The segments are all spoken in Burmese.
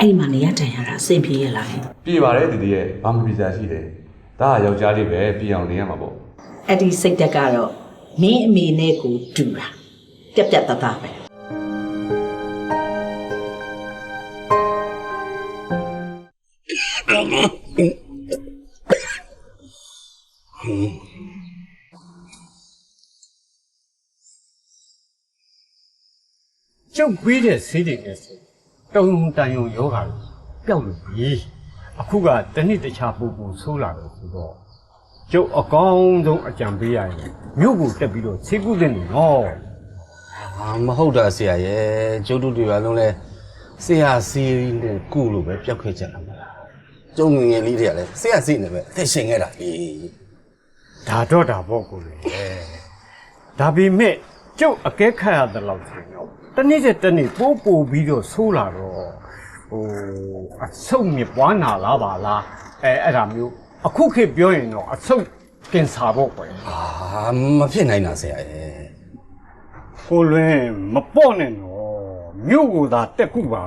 အဲ့ဒီမှာနေရတန်ရတာအဆင်ပြေရလားပြေပါတယ်တည်တည်ရဲ့ဘာမှပြစရာရှိတယ်ဒါကယောက်ျားလေးပဲပြေအောင်နေရမှာပေါ့အဲ့ဒီစိတ်သက်ကတော့မင်းအမေနဲ့ကိုတူတာပြက်ပြက်တသားပဲကျုပ်ပေးတဲ့ဆေးတွေနဲ့ဆို တုံတန်ယုံယောဂါလို့ပျောက်လို့ပြီအခုကတနည်းတခြားပူပူဆိုးလာတယ်ဆိုတော့ကျုပ်အကောင်းဆုံးအကြံပေးရရင်မြို့ကိုတက်ပြီးတော့ဆေးကုသနေနော်အာမဟုတ်တာဆရာရဲ့ကျုပ်တို့တွေပါလုံးလဲဆရာစီနဲ့ကုလို့ပဲပျောက်ခဲ့ကြတာမလားကျုံငယ်ငယ်လေးတွေကလည်းဆရာစီနဲ့ပဲအသက်ရှင်ခဲ့တာလေဒါတော့ဒါပေါ့ကိုလေဒါပေမဲ့ ကျုပ်အကဲခတ်ရတဲ့လောက်ဆိုတော့တနေ့တဲ့တနေ့ပိုးပို့ပြီးတော့ဆိုးလာတော့ဟိုအဆုတ်မြပွားနာလားပါလားအဲအဲ့ဒါမျိုးအခုခေတ်ပြောရင်တော့အဆုတ်ကင်ဆာပေါ့ကွယ်အာမဖြစ်နိုင်တာဆရာရဲ့ကိုလွင်မပေါ့နဲ့နော်မြို့ကိုသာတက်ခုပါ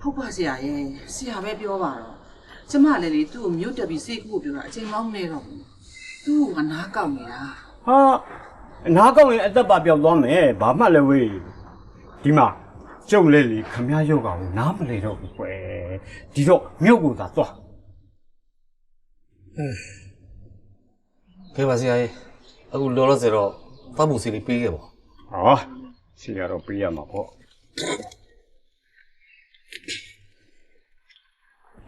ဟုတ်ပါဆရာရဲ့ဆရာပဲပြောပါတော့ကျမလည်းလေသူ့ကိုမြို့တက်ပြီးစေးကူကိုပြောတာအချိန်မောင်းနေတော့ဘူးသူ့ကိုအနားကောက်နေတာဟာ အနားကောင်းရင်အသက်ပါပြောက်သွားမယ်ဘာမှလည်းဝေးဒီမှာကျုပ်လေးလေခမည်းရုပ်ကောင်နားမလဲတော့ဘူးကွယ်ဒီတော့မြို့ကိုသာသွားဖေးပါဆရာရဲ့အခုလောလောဆယ်တော့သတ်မှုစီလေးပေးခဲ့ပါဟာစီရတော့ပေးရမှာပေါ့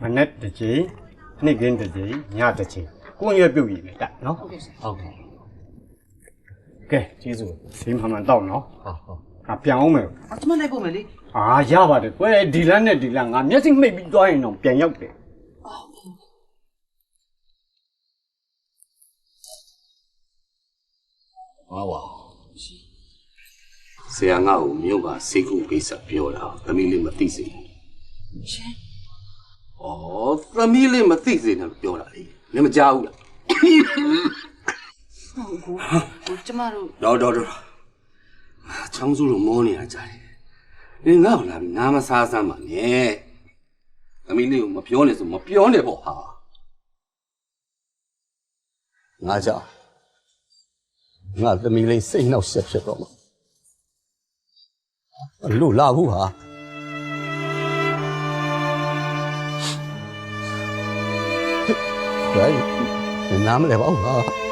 မနေ့တစ်ချိန်နေ့ကင်းတစ်ချိန်ညတစ်ချိန်ကိုယ်ရွက်ပြုတ်ရည်ပဲတက်နော်ဟုတ်ကဲ့ဆရာဟုတ်ကဲ့ ကဲကျေးဇူးစီမှန်မှန်တော့နော်ဟုတ်ဟုတ်ငါပြန်အောင်မယ်အကျမလိုက်ဖို့မယ်လေအာရပါတယ်ကွယ်ဒီလန်းနဲ့ဒီလန်းငါမျက်စိမှိတ်ပြီးသွားရင်တော့ပြန်ရောက်တယ်ဟာပါဆရာငါ့ကိုမြို့ကစေကုကိစ္စပြောတာသမီးလေးမသိစေနဲ့ရှင်ဩသမီးလေးမသိစေနဲ့လို့ပြောတာလေနင်မကြောက်ဘူးလား ဟုတ်ကူဟိုကျမတို့တော်တော်တော်ချောင်းစုလို့မောနေတာကြားတယ်နင်ငါ့ကိုလာပြီးနားမစားစမ်းပါနဲ့သမီးလေးကိုမပြောနဲ့ဆိုမပြောနဲ့ပေါ့ဟာငါကြောက်ငါသမီးလေးစိတ်နှောက်ရှက်ဖြစ်တော့မှာအလို့လာဘူးဟာဟဲ့နားမလဲပါဘူးဟာ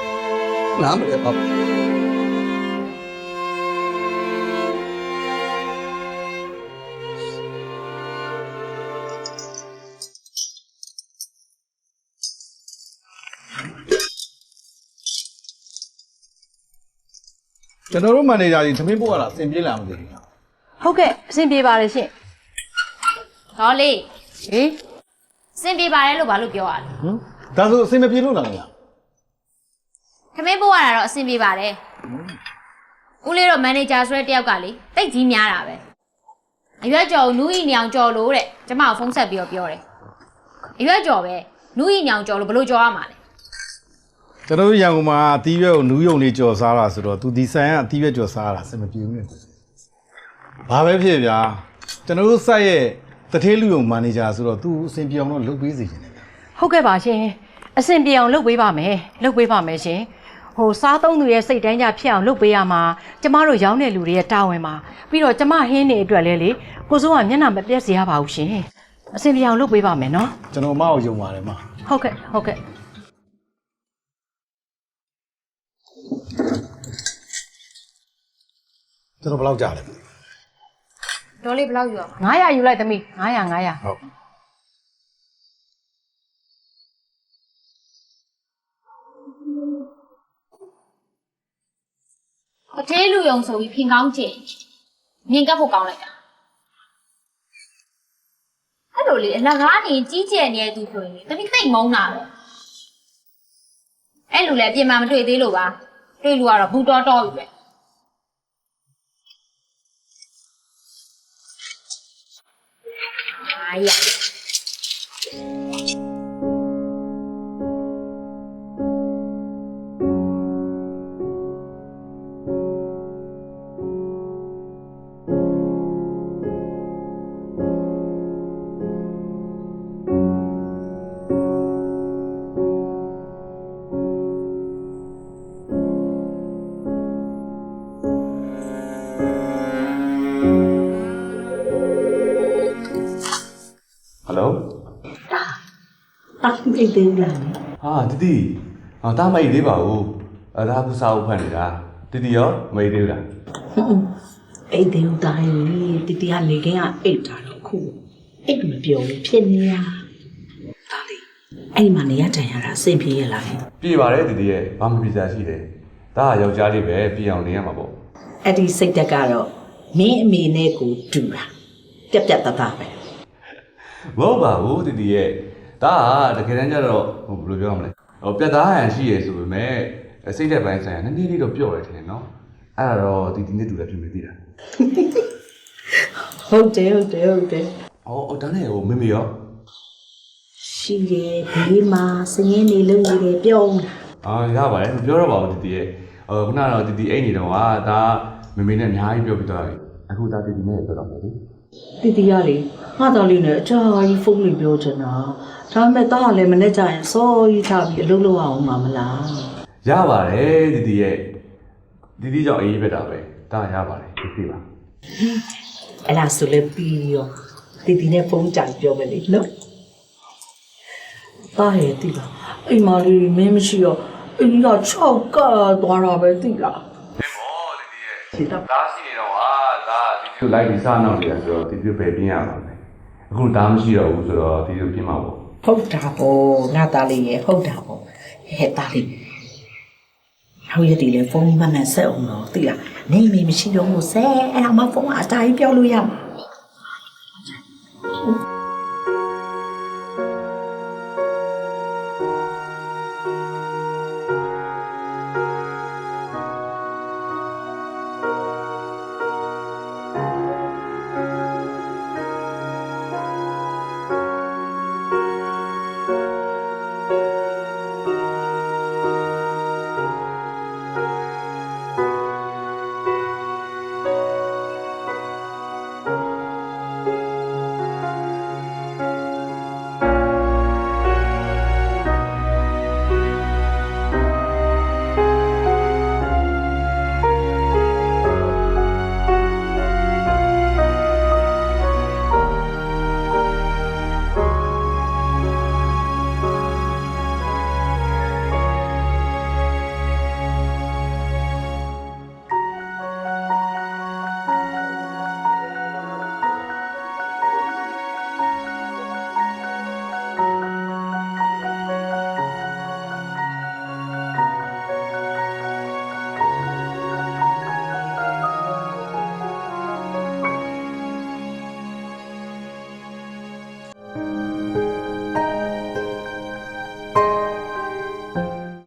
နားမလဲပါဘူးကျွန်တော်တို့မန်နေဂျာကြီးသမင်းပို့ရတာအဆင်ပြေလာမသိဘူးဟုတ်ကဲ့အဆင်ပြေပါတယ်ရှင်ဒေါ်လေးဟေးစင်ပြေပါတယ်လို့ဘာလို့ပြောရလဲဟမ်ဒါဆိုအဆင်မပြေလို့လားလား ခမင်းပို့ရတာတော့အဆင်ပြေပါတယ်ဦးလေးတော့မန်နေဂျာဆိုတဲ့တယောက်ကလေတိတ်ကြီးများတာပဲအရွက်ကျော်ကိုနူးဤညောင်ကျော်လို့တဲ့ကျမကိုဖုန်းဆက်ပြီးတော့ပြောတယ်အရွက်ကျော်ပဲနူးဤညောင်ကျော်လို့ဘယ်လိုကျော်ရမှာလဲကျွန်တော်တို့ရန်ကုန်မှာအသီးရွက်ကိုနူးယုံလေးကြော်စားတာဆိုတော့သူဒီဆိုင်ကအသီးရွက်ကြော်စားတာအဆင်မပြေဘူးနဲ့ဘာပဲဖြစ်ဗျာကျွန်တော်တို့စိုက်ရဲ့တထေးလူယုံမန်နေဂျာဆိုတော့သူအဆင်ပြေအောင်တော့လုပ်ပေးစီခြင်းတယ်ဗျာဟုတ်ကဲ့ပါရှင်အဆင်ပြေအောင်လုပ်ပေးပါမယ်လုပ်ပေးပါမယ်ရှင် ဟိုစားသုံးသူရဲ့စိတ်တိုင်းကြဖြစ်အောင်လုပ်ပေးရမှာကျမတို့ရောင်းတဲ့လူတွေရဲ့တာဝန်ပါပြီးတော့ကျမဟင်းနေအတွက်လဲလေကိုစိုးကမျက်နှာမပြတ်စေရပါဘူးရှင်အဆင်ပြေအောင်လုပ်ပေးပါမယ်နော်ကျွန်တော်မအောင်ယုံပါတယ်မဟုတ်ကဲ့ဟုတ်ကဲ့ကျွန်တော်ဘယ်လောက်ကြာလဲဒေါ်လေးဘယ်လောက်ယူရမှာ900ယူလိုက်သမီး900 900ဟုတ် အသေးလူယုံဆိုပြီးဖင်ကောင်းကျင်မြင်ကပ်ဖို့ကောင်းလိုက်တာအဲ့လိုလေအလကားနေကြီးကျယ်နေတဲ့သူဆိုရင်တမိသိမ့်မုန်းတာပဲအဲ့လိုလေအပြင်မှာမတွေ့သေးလို့ပါတွေ့လို့ကတော့ဘူးတော်တော်ပြီပဲအားရ ယ်လိုတာမိတ်သေးလားဟာတီတီဟာတားမိတ်သေးပါဘူးအဲဒါကစာအုပ်ဖတ်နေတာတီတီရောမိတ်သေးဘူးလားအိတ်သေးဦးသားရေတီတီကနေခင်းကအိတ်တာတော့ခုအိတ်မပြောဘူးဖြစ်နေတာဒါလေးအဲ့ဒီမှာနေရတန်ရတာအဆင်ပြေရလားပြေပါတယ်တီတီရဲ့ဘာမှပြစရာရှိတယ်ဒါကယောက်ျားလေးပဲပြေအောင်နေရမှာပေါ့အဲ့ဒီစိတ်တက်ကတော့မင်းအမေနဲ့ကိုတူတာပြက်ပြက်တသားပဲ မဟုတ်ပါဘူးတီတီရဲ့ဒါကတကယ်တမ်းကျတော့ဟိုဘယ်လိုပြောရမလဲဟိုပြတ်သားဟန်ရှိရဆိုပေမဲ့စိတ်သက်ပိုင်းဆိုင်ရာနည်းနည်းလေးတော့ပြော့ရတယ်ထင်တယ်နော်အဲ့ဒါတော့တီတီနဲ့တူတယ်ပြင်မသိတာဟုတ်တယ်ဟုတ်တယ်ဟုတ်တယ်ဟောအော်ဒါနဲ့ဟိုမေမေရောရှိတယ်ဘေးမှာစငင်းနေလို့နေတယ်ပြောင်းအာရပါတယ်မပြောတော့ပါဘူးတီတီရဲ့ဟိုခုနကတော့တီတီအိတ်နေတော့ဟာဒါမေမေနဲ့အများကြီးပြောပြသွားပြီအခုဒါတီတီနဲ့ပြောတော့မယ်လေ တီတီရလေငါတော်လေးနဲ့အကြာကြီးဖုန်းလေးပြောချင်တာဒါပေမဲ့တော့လည်းမနေ့ကျရင်စောကြီးထားပြီးအလုပ်လုပ်အောင်မှာမလားရပါတယ်တီတီရဲ့တီတီကြောင့်အေးပြတာပဲဒါရပါတယ်သိပါအဲ့ဒါဆိုလည်းပြီးရောတီတီနဲ့ဖုန်းကြိုင်ပြောမယ်လေနော်တားရဲ့တီလားအိမ်မလေးမင်းမရှိတော့အိမ်က6ကသွားတာပဲတီလားမင်းမောတီတီရဲ့ဒီတော့ဒါရှိနေတော့ ဟာဒါတီတီကိုလိုက်ပြီးစားနောက်နေတာဆိုတော့တီတီကိုပဲပြင်းရမှာပဲအခုဒါမရှိတော့ဘူးဆိုတော့တီတီကိုပြင်းမှာပေါ့ဟုတ်တာပေါ့ငါသားလေးရဲ့ဟုတ်တာပေါ့ဟဲ့သားလေးနောက်ရည်ဒီလေဖုန်းမမှန်ဆက်အောင်တော့သိလားနေမေမရှိတော့ဘူးဆက်အဲ့ဒါမှဖုန်းအတိုင်းပြောလို့ရမှာ